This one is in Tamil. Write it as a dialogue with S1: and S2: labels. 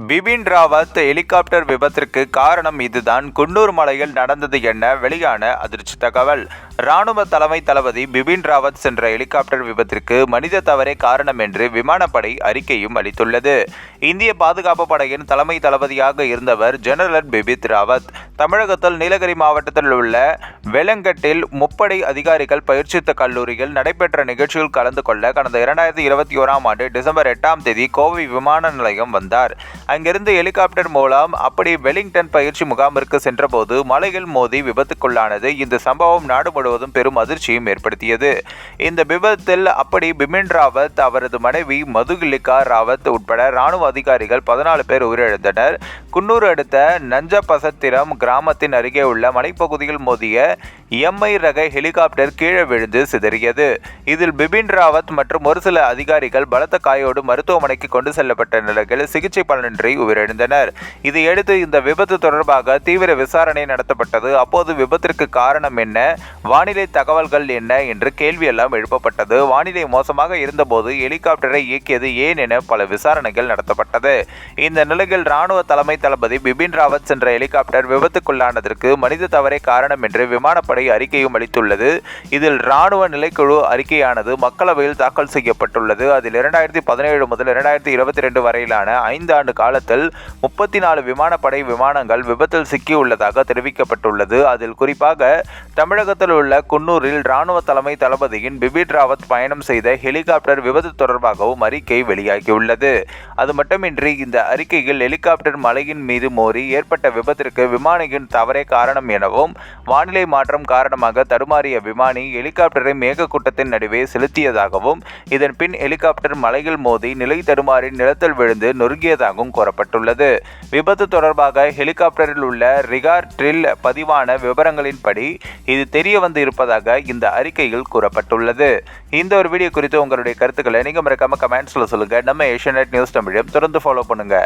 S1: பிபின் ராவத் ஹெலிகாப்டர் விபத்திற்கு காரணம் இதுதான். குன்னூர் மலையில் நடந்தது என வெளியான அதிர்ச்சி தகவல். ராணுவ தலைமை தளபதி பிபின் ராவத் சென்ற ஹெலிகாப்டர் விபத்திற்கு மனித தவறே காரணம் என்று விமானப்படை அறிக்கையும் அளித்துள்ளது. இந்திய பாதுகாப்பு படையின் தலைமை தளபதியாக இருந்தவர் ஜெனரல் பிபித் ராவத். தமிழகத்தில் நீலகிரி மாவட்டத்தில் உள்ள வெலங்கட்டில் முப்படை அதிகாரிகள் பயிற்சித்த கல்லூரியில் நடைபெற்ற நிகழ்ச்சியில் கலந்து கொள்ள கடந்த இரண்டாயிரத்தி இருபத்தி ஓராம் ஆண்டு டிசம்பர் எட்டாம் தேதி கோவை விமான நிலையம் வந்தார். அங்கிருந்து ஹெலிகாப்டர் மூலம் அப்படி வெலிங்டன் பயிற்சி முகாமிற்கு சென்றபோது மலையில் மோதி விபத்துக்குள்ளானது இந்த சம்பவம் நாடு முழுவதும் பெரும் அதிர்ச்சியும் ஏற்படுத்தியது. இந்த விபத்தில் அப்படி பிபின் ராவத் அவரது மனைவி மதுகிலிகா ராவத் உட்பட ராணுவ அதிகாரிகள் பதினாலு பேர் உயிரிழந்தனர். குன்னூர் அடுத்த நஞ்சபசத்திரம் கிராமத்தின் அருகே உள்ள மலைப்பகுதியில் மோதிய எம்ஐ ரக ஹெலிகாப்டர் கீழே விழுந்து சிதறியது. இதில் பிபின் ராவத் மற்றும் ஒரு சில அதிகாரிகள் பலத்த காயோடு மருத்துவமனைக்கு கொண்டு செல்லப்பட்ட நிலையில் சிகிச்சை பலனின்றி உயிரிழந்தனர். இதையடுத்து இந்த விபத்து தொடர்பாக தீவிர விசாரணை நடத்தப்பட்டது. அப்போது விபத்திற்கு காரணம் என்ன வானிலை தகவல்கள் என்ன என்று கேள்வியெல்லாம் எழுப்பப்பட்டது. வானிலை மோசமாக இருந்தபோது ஹெலிகாப்டரை இயக்கியது ஏன் என பல விசாரணைகள் நடத்தப்பட்டது. இந்த நிலையில் ராணுவ தலைமை தளபதி பிபின் ராவத் சென்ற ஹெலிகாப்டர் விபத்துக்குள்ளானதற்கு மனித தவறே காரணம் என்று விமானப்படை அறிக்கையும் அளித்துள்ளது. இதில் ராணுவ நிலைக்குழு அறிக்கையானது மக்களவையில் தாக்கல் செய்யப்பட்டுள்ளது. அதில் இரண்டாயிரத்தி பதினேழு முதல் இரண்டாயிரத்தி இருபத்தி ரெண்டு வரையிலான ஐந்து ஆண்டு காலத்தில் முப்பத்தி நாலு விமானப்படை விமானங்கள் விபத்தில் சிக்கியுள்ளதாக தெரிவிக்கப்பட்டுள்ளது. அதில் குறிப்பாக தமிழகத்தில் உள்ள குன்னூரில் ராணுவ தலைமை தளபதியின் பிபின் ராவத் பயணம் செய்த ஹெலிகாப்டர் விபத்து தொடர்பாகவும் அறிக்கை வெளியாகியுள்ளது. அது மட்டுமின்றி இந்த அறிக்கையில் ஹெலிகாப்டர் மலையின் மீது மோதி ஏற்பட்ட விபத்திற்கு விமானியின் தவறே காரணம் எனவும் வானிலை மாற்றம் காரணமாக தடுமாறிய விமானி ஹெலிகாப்டரை மேகக்கூட்டத்தின் நடுவே செலுத்தியதாகவும் இதன் பின் ஹெலிகாப்டர் மலையில் மோதி நிலை தடுமாறி நிலத்தில் விழுந்து நொறுங்கியதாகவும் கூறப்பட்டுள்ளது. விபத்து தொடர்பாக ஹெலிகாப்டரில் உள்ள ரிகார்டில் பதிவான விவரங்களின்படி இது தெரிய வந்து இருப்பதாக இந்த அறிக்கையில் கூறப்பட்டுள்ளது. இந்த ஒரு வீடியோ குறித்து உங்களுடைய கருத்துக்களை நீங்கள் மறக்காம கமெண்ட்ஸ்ல சொல்லுங்கள் நம்ம ஏஷியநெட் நியூஸ் தமிழையும் தொடர்ந்து ஃபாலோ பண்ணுங்க.